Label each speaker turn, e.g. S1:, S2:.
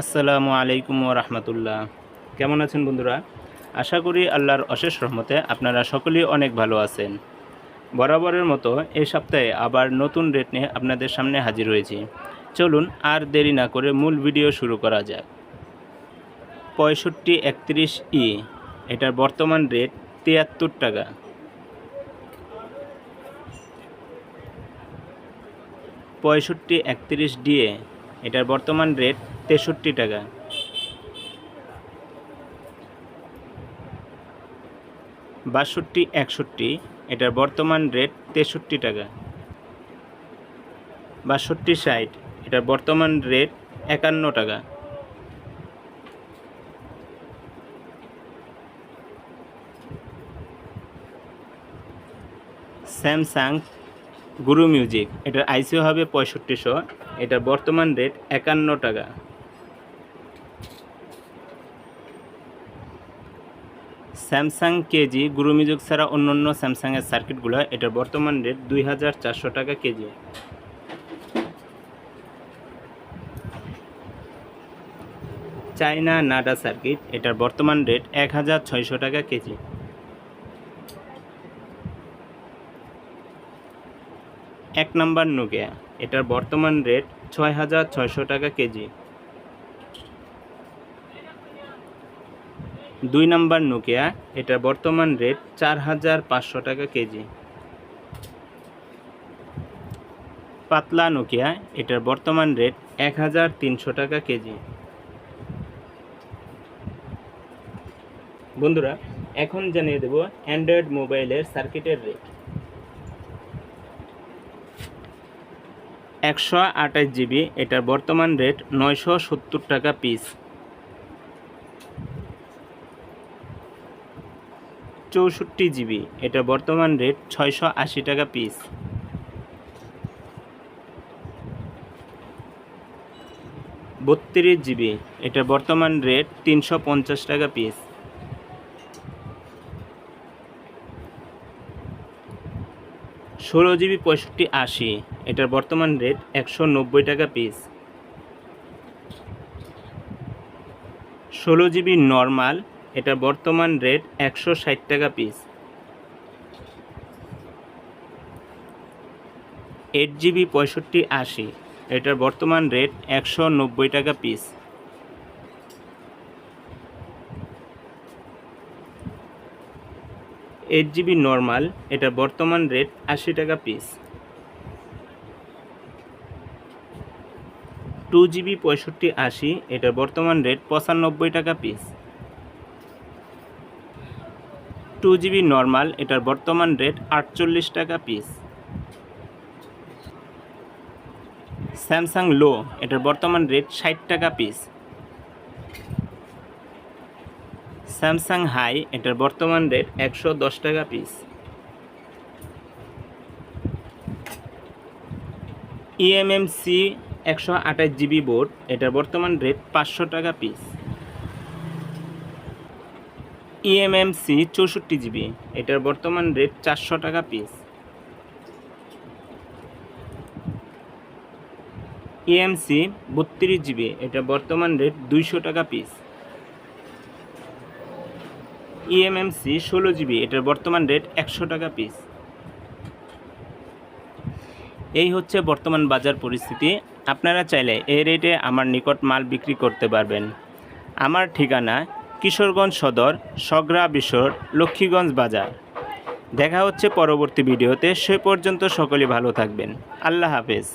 S1: আসসালামু আলাইকুম রহমতুল্লাহ। কেমন আছেন বন্ধুরা? আশা করি আল্লাহর অশেষ রহমতে আপনারা সকলেই অনেক ভালো আছেন। বরাবরের মতো এই সপ্তাহে আবার নতুন রেট নিয়ে আপনাদের সামনে হাজির হয়েছি। চলুন আর দেরি না করে মূল ভিডিও শুরু করা যাক। পঁয়ষট্টি একত্রিশ ই, এটার বর্তমান রেট তিয়াত্তর টাকা। পঁয়ষট্টি একত্রিশ ডিএ এটার বর্তমান রেট তেষট্টি টাকা। বাষট্টি, একষট্টি, এটার বর্তমান রেট তেষট্টি টাকা। বাষট্টি, ষাট, এটার বর্তমান রেট একান্ন টাকা। স্যামসাং গুরু মিউজিক, এটার আইসিও হবে পঁয়ষট্টিশো, এটার বর্তমান রেট একান্ন টাকা। স্যামসাং কেজি, গুরু মিউজিক ছাড়া অন্য অন্য স্যামসাংয়ের সার্কিটগুলো এটার বর্তমান রেট দুই হাজার চারশো টাকা কেজি। চায়না নাডা সার্কিট, এটার বর্তমান রেট এক হাজার ছয়শো টাকা কেজি। এক নম্বর নোকিয়া। এটার বর্তমান রেট ছয় হাজার ছয়শো টাকা কেজি। দুই নম্বর নোকিয়া, এটার বর্তমান রেট চার হাজার পাঁচশো টাকা কেজি। পাতলা নোকিয়া, এটার বর্তমান রেট এক হাজার তিনশো টাকা কেজি। বন্ধুরা, এখন জানিয়ে দেব অ্যান্ড্রয়েড মোবাইলের সার্কিটের রেট। একশো আঠাশ জিবি, এটার বর্তমান রেট নয়শো সত্তর টাকা পিস চৌষট্টি জিবি, এটার বর্তমান রেট ছয়শো আশি টাকা পিস বত্রিশ জিবি, এটার বর্তমান রেট তিনশো পঞ্চাশ টাকা পিস ষোলো জিবি পঁয়ষট্টি আশি। এটার বর্তমান রেট একশো নব্বই টাকা পিস ষোলো জিবি নর্মাল এটার বর্তমান রেট একশো ষাট টাকা পিস এইট জিবি পঁয়ষট্টি আশি, এটার বর্তমান রেট একশো নব্বই টাকা পিস এইট জিবি নর্মাল এটার বর্তমান রেট আশি টাকা পিস টু জিবি পঁয়ষট্টি আশি, এটার বর্তমান রেট পঁচানব্বই টাকা পিস টু জিবি নর্মাল এটার বর্তমান রেট আটচল্লিশ টাকা পিস স্যামসাং লো এটার বর্তমান রেট ষাট টাকা পিস স্যামসাং হাই, এটার বর্তমান রেট একশো দশ টাকা পিস ইএমএমসি একশো আঠাশ জিবি বোর্ড এটার বর্তমান রেট পাঁচশো টাকা পিস ইএমএমসি চৌষট্টি জিবি এটার বর্তমান রেট চারশো টাকা পিস ইএমসি বত্রিশ জিবি এটা বর্তমান রেট দুইশো টাকা পিস ইএমএমসি ষোলো জিবি, এটার বর্তমান রেট একশো টাকা পিস এই হচ্ছে বর্তমান বাজার পরিস্থিতি। আপনারা চাইলে এই রেটে আমার নিকট মাল বিক্রি করতে পারবেন। আমার ঠিকানা কিশোরগঞ্জ সদর, সগরা বিশর, লক্ষ্মীগঞ্জ বাজার। দেখা হচ্ছে পরবর্তী ভিডিওতে। সে পর্যন্ত সকলে ভালো থাকবেন। আল্লাহ হাফেজ।